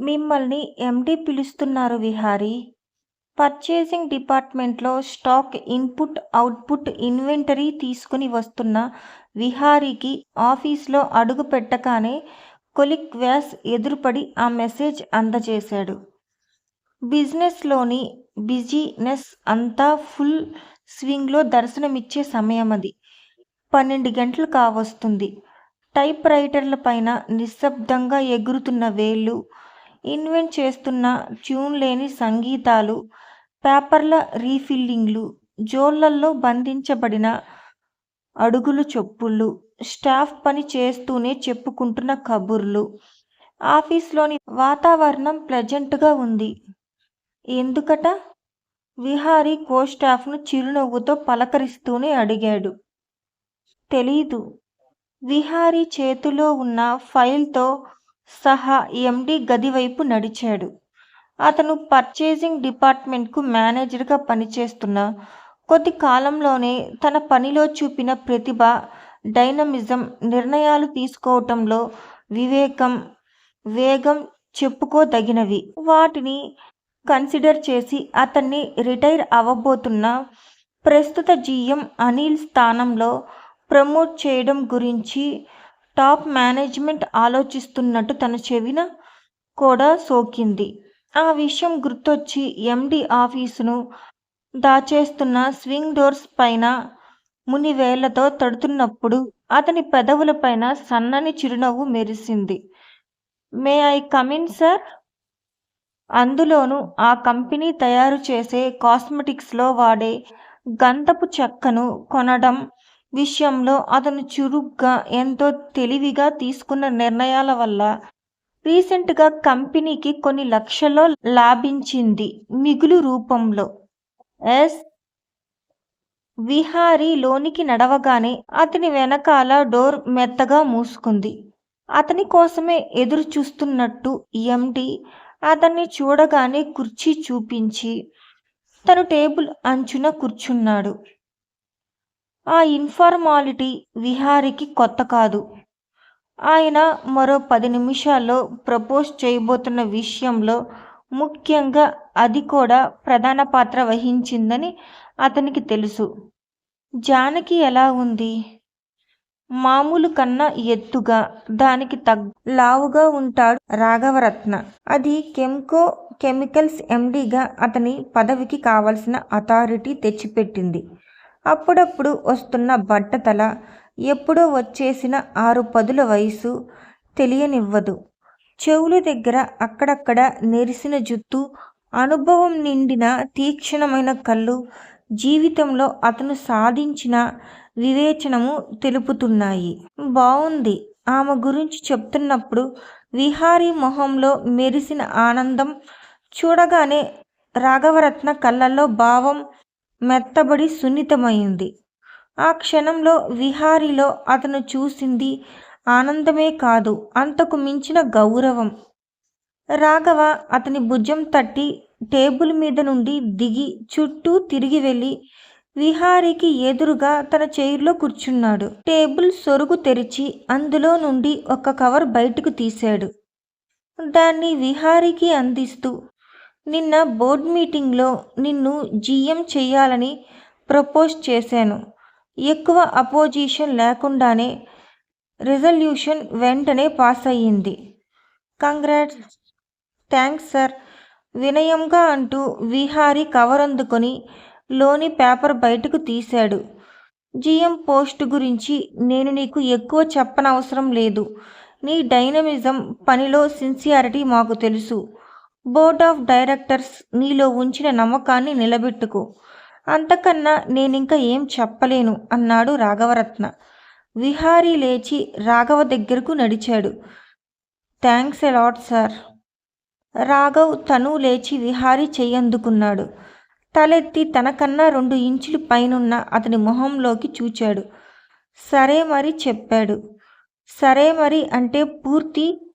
మిమ్మల్ని ఎండి పిలుస్తున్నారు విహారీ. పర్చేసింగ్ డిపార్ట్మెంట్లో స్టాక్ ఇన్పుట్ అవుట్పుట్ ఇన్వెంటరీ తీసుకుని వస్తున్న విహారీకి ఆఫీస్లో అడుగు పెట్టగానే కొలిక్ వ్యాస్ ఎదురుపడి ఆ మెసేజ్ అందజేశాడు. బిజినెస్లోని బిజీనెస్ అంతా ఫుల్ స్వింగ్లో దర్శనమిచ్చే అది పన్నెండు గంటలు కావస్తుంది. టైప్ రైటర్ల పైన నిశ్శబ్దంగా ఎగురుతున్న వేళ్ళు ఇన్వెంట్ చేస్తున్న ట్యూన్ లేని సంగీతాలు పేపర్ల రీఫిల్లింగ్లు జోళ్ళల్లో బంధించబడిన అడుగులు చొప్పుళ్ళు స్టాఫ్ పని చేస్తూనే చెప్పుకుంటున్న కబుర్లు. ఆఫీస్లోని వాతావరణం ప్లెజెంట్గా ఉంది. ఎందుకట? విహారీ కో స్టాఫ్ను చిరునవ్వుతో పలకరిస్తూనే అడిగాడు. తెలీదు. విహారీ చేతిలో ఉన్న ఫైల్తో సహా ఎండి గది వైపు నడిచాడు. అతను పర్చేసింగ్ డిపార్ట్మెంట్కు మేనేజర్గా పనిచేస్తున్న కొద్ది కాలంలోనే తన పనిలో చూపిన ప్రతిభ డైనమిజం నిర్ణయాలు తీసుకోవటంలో వివేకం వేగం చెప్పుకోదగినవి. వాటిని కన్సిడర్ చేసి అతన్ని రిటైర్ అవ్వబోతున్న ప్రస్తుత జీఎం అనిల్ స్థానంలో ప్రమోట్ చేయడం గురించి టాప్ మేనేజ్మెంట్ ఆలోచిస్తున్నట్టు తన చెవిన కూడా సోకింది. ఆ విషయం గుర్తొచ్చి ఎండి ఆఫీసును దాచేస్తున్న స్వింగ్ డోర్స్ పైన మునివేళ్ళతో తడుతున్నప్పుడు అతని పెదవులపైన సన్నని చిరునవ్వు మెరిసింది. May I come in sir? అందులోనూ ఆ కంపెనీ తయారు చేసే కాస్మెటిక్స్లో వాడే గంధపు చెక్కను కొనడం విషయంలో అతను చురుగ్గా ఎంతో తెలివిగా తీసుకున్న నిర్ణయాల వల్ల రీసెంట్గా కంపెనీకి కొన్ని లక్షల్లో లాభించింది మిగులు రూపంలో. ఎస్. విహారీ లోనికి నడవగానే అతని వెనకాల డోర్ మెత్తగా మూసుకుంది. అతని కోసమే ఎదురు చూస్తున్నట్టు ఎండి అతన్ని చూడగానే కుర్చీ చూపించి తను టేబుల్ అంచున కూర్చున్నాడు. ఆ ఇన్ఫార్మాలిటీ విహారికి కొత్త కాదు. ఆయన మరో పది నిమిషాల్లో ప్రపోజ్ చేయబోతున్న విషయంలో ముఖ్యంగా అది కూడా ప్రధాన పాత్ర వహించిందని అతనికి తెలుసు. జానకి ఎలా ఉంది? మామూలు కన్నా ఎత్తుగా దానికి తగ్ లావుగా ఉంటాడు రాఘవరత్న. అది కెమ్కో కెమికల్స్ ఎండీగా అతని పదవికి కావలసిన అథారిటీ తెచ్చిపెట్టింది. అప్పుడప్పుడు వస్తున్న బట్టతల ఎప్పుడో వచ్చేసిన ఆరు పదుల వయసు తెలియనివ్వదు. చెవుల దగ్గర అక్కడక్కడ నెరిసిన జుత్తు అనుభవం నిండిన తీక్షణమైన కళ్ళు జీవితంలో అతను సాధించిన వివేచనము తెలుపుతున్నాయి. బాగుంది ఆమె గురించి చెప్తున్నప్పుడు విహారీ మొహంలో మెరిసిన ఆనందం చూడగానే రాఘవరత్న కళ్ళల్లో భావం మెత్తబడి సున్నితమైంది. ఆ క్షణంలో విహారీలో అతను చూసింది ఆనందమే కాదు అంతకు మించిన గౌరవం. రాఘవ అతని భుజం తట్టి టేబుల్ మీద నుండి దిగి చుట్టూ తిరిగి వెళ్ళి విహారీకి ఎదురుగా తన చైర్లో కూర్చున్నాడు. టేబుల్ సొరుగు తెరిచి అందులో నుండి ఒక కవర్ బయటకు తీశాడు. దాన్ని విహారీకి అందిస్తూ నిన్న బోర్డ్ మీటింగ్లో నిన్ను జీఎం చేయాలని ప్రపోజ్ చేశాను. ఎక్కువ అపోజిషన్ లేకుండానే రిజల్యూషన్ వెంటనే పాస్ అయ్యింది. Congrats thanks sir. వినయంగా అంటూ విహారీ కవర్ అందుకొని లోని పేపర్ బయటకు తీశాడు. జిఎం పోస్ట్ గురించి నేను నీకు ఎక్కువ చెప్పనవసరం లేదు. నీ డైనమిజం పనిలో సిన్సియారిటీ మాకు తెలుసు. బోర్డ్ ఆఫ్ డైరెక్టర్స్ నీలో ఉంచిన నమ్మకాన్ని నిలబెట్టుకో. అంతకన్నా నేనింక ఏం చెప్పలేను అన్నాడు రాఘవరత్న. విహారీ లేచి రాఘవ దగ్గరకు నడిచాడు. Thanks allot sir. రాఘవ్ తను లేచి విహారీ చెయ్యందుకున్నాడు తలెత్తి తనకన్నా రెండు ఇంచులు పైనున్న అతని మొహంలోకి చూచాడు. సరే మరి చెప్పాడు. సరే మరి అంటే పూర్తి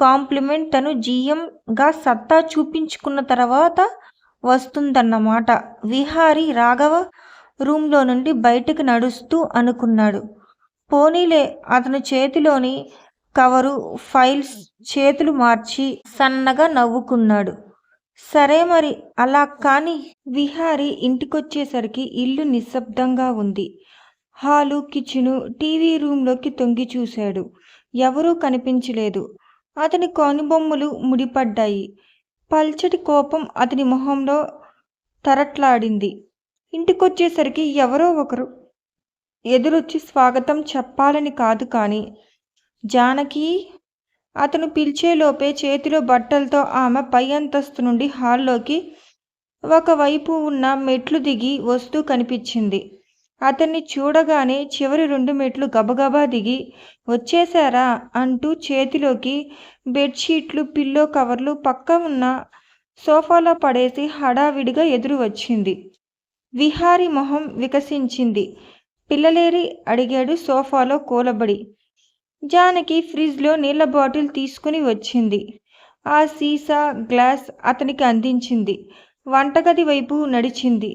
కాంప్లిమెంట్ తను జీఎంగా సత్తా చూపించుకున్న తర్వాత వస్తుందన్నమాట. విహారీ రాఘవ రూమ్లో నుండి బయటకు నడుస్తూ అనుకున్నాడు. పోనీలే అతను చేతిలోని కవరు ఫైల్స్ చేతులు మార్చి సన్నగా నవ్వుకున్నాడు. సరే మరి అలా కానీ విహారి ఇంటికొచ్చేసరికి ఇల్లు నిశ్శబ్దంగా ఉంది. హాలు కిచెను టీవీ రూంలోకి తొంగి చూశాడు. ఎవరూ కనిపించలేదు. అతని కోనిబొమ్మలు ముడిపడ్డాయి. పల్చటి కోపం అతని మొహంలో తరట్లాడింది. ఇంటికొచ్చేసరికి ఎవరో ఒకరు ఎదురొచ్చి స్వాగతం చెప్పాలని కాదు కానీ జానకి అతను పిలిచేలోపే చేతిలో బట్టలతో ఆమె పై అంతస్తు నుండి హాల్లోకి ఒకవైపు ఉన్న మెట్లు దిగి వస్తూ కనిపించింది. అతన్ని చూడగానే చివరి రెండు మెట్లు గబగబా దిగి వచ్చేశారా? అంటూ చేతిలోకి బెడ్షీట్లు పిల్లో కవర్లు పక్క ఉన్న సోఫాలో పడేసి హడావిడిగా ఎదురు వచ్చింది విహారి మొహం వికసించింది. పిల్లలేరి అడిగాడు సోఫాలో కూలబడి. జానకి ఫ్రిడ్జ్లో నీళ్ళ బాటిల్ తీసుకుని వచ్చింది. ఆ సీసా గ్లాస్ అతనికి అందించింది. వంటగది వైపు నడిచింది.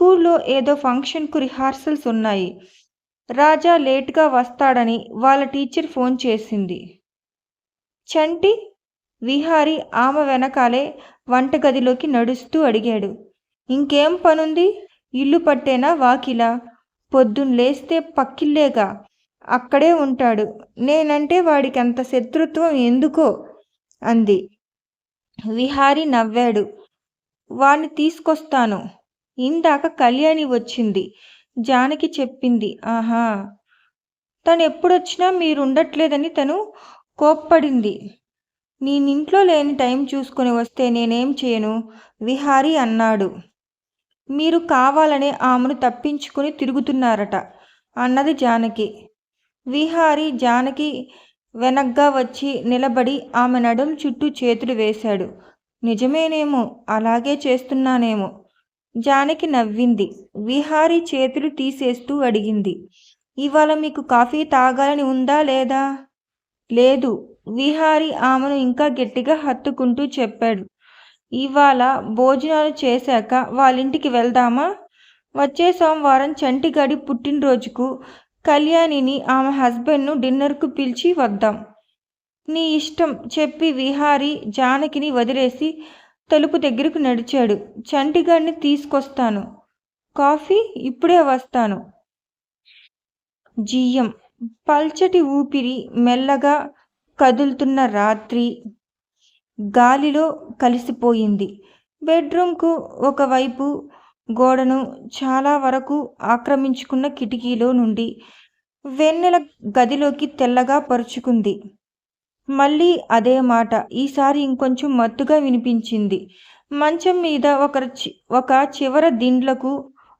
స్కూల్లో ఏదో ఫంక్షన్కు రిహార్సల్స్ ఉన్నాయి. రాజా లేట్గా వస్తాడని వాళ్ళ టీచర్ ఫోన్ చేసింది. చంటి విహారి ఆమె వెనకాలే వంటగదిలోకి నడుస్తూ అడిగాడు. ఇంకేం పనుంది? ఇల్లు పట్టేనా వాకిలా? పొద్దున్న లేస్తే పక్కిల్లేగా? అక్కడే ఉంటాడు. నేనంటే వాడికి అంత శత్రుత్వం ఎందుకో? అంది. విహారి నవ్వాడు. వాణ్ణి తీసుకొస్తాను. ఇందాక కళ్యాణి వచ్చింది. జానకి చెప్పింది ఆహా తను ఎప్పుడొచ్చినా మీరుండట్లేదని తను కోప్పడింది. నేనింట్లో లేని టైం చూసుకొని వస్తే నేనేం చేయను? విహారి అన్నాడు. మీరు కావాలనే ఆమెను తప్పించుకుని తిరుగుతున్నారట అన్నది జానకి. విహారి జానకి వెనగ్గా వచ్చి నిలబడి ఆమె నడుం చుట్టూ చేతులు వేశాడు. నిజమేనేమో అలాగే చేస్తున్నానేమో. జానకి నవ్వింది. విహారి చేతులు తీసేస్తూ అడిగింది. ఇవాళ మీకు కాఫీ తాగాలని ఉందా లేదా? లేదు. విహారి ఆమెను ఇంకా గట్టిగా హత్తుకుంటూ చెప్పాడు. ఇవాళ భోజనాలు చేశాక వాళ్ళింటికి వెళ్దామా? వచ్చే సోమవారం చంటిగాడి పుట్టినరోజుకు కళ్యాణిని ఆమె హస్బెండ్ను డిన్నర్కు పిలిచి వద్దాం. నీ ఇష్టం చెప్పి విహారి జానకిని వదిలేసి తలుపు దగ్గరకు నడిచాడు. చంటిగాడిని తీసుకొస్తాను. కాఫీ ఇప్పుడే వస్తాను. జీయం. పల్చటి ఊపిరి మెల్లగా కదులుతున్న రాత్రి గాలిలో కలిసిపోయింది. బెడ్రూమ్కు ఒకవైపు గోడను చాలా వరకు ఆక్రమించుకున్న కిటికీలో నుండి వెన్నెల గదిలోకి తెల్లగా పరుచుకుంది. మళ్ళీ అదే మాట ఈసారి ఇంకొంచెం మత్తుగా వినిపించింది. మంచం మీద ఒక ఒక చివర దిండ్లకు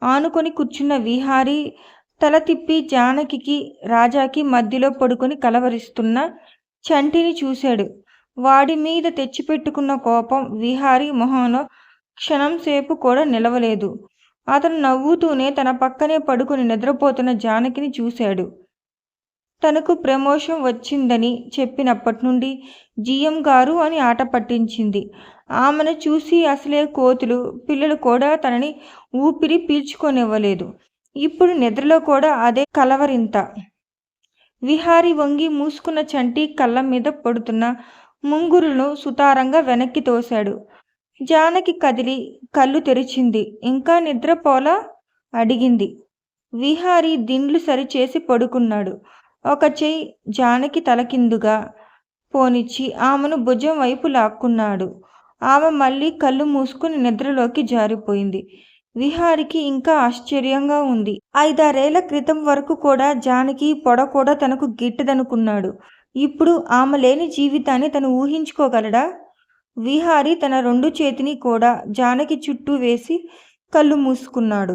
ఆనుకొని కూర్చున్న విహారీ తల తిప్పి జానకికి రాజాకి మధ్యలో పడుకొని కలవరిస్తున్న చంటిని చూశాడు. వాడి మీద తెచ్చిపెట్టుకున్న కోపం విహారీ మొహంలో క్షణం సేపు కూడా నిలవలేదు. అతను నవ్వుతూనే తన పక్కనే పడుకుని నిద్రపోతున్న జానకిని చూశాడు. తనకు ప్రమోషన్ వచ్చిందని చెప్పినప్పటి నుండి జిఎం గారు అని ఆట పట్టించింది. ఆమెను చూసి అసలే కోతులు పిల్లలు కూడా తనని ఊపిరి పీల్చుకొనివ్వలేదు. ఇప్పుడు నిద్రలో కూడా అదే కలవరింత. విహారి వంగి మూసుకున్న చంటి కళ్ళ మీద పడుతున్న ముంగురును సుతారంగా వెనక్కి తోశాడు. జానకి కదిలి కళ్ళు తెరిచింది. ఇంకా నిద్రపోలా? అడిగింది. విహారి దిండ్లు సరిచేసి పడుకున్నాడు. ఒక చెయ్యి జానకి తలకిందుగా పోనిచ్చి ఆమెను భుజం వైపు లాక్కున్నాడు. ఆమె మళ్ళీ కళ్ళు మూసుకుని నిద్రలోకి జారిపోయింది. విహారికి ఇంకా ఆశ్చర్యంగా ఉంది. ఐదారేళ్ళ క్రితం వరకు కూడా జానకి పొడ కూడా తనకు గిట్టదనుకున్నాడు. ఇప్పుడు ఆమె లేని జీవితాన్ని తను ఊహించుకోగలడా? విహారి తన రెండు చేతిని కూడా జానకి చుట్టూ వేసి కళ్ళు మూసుకున్నాడు.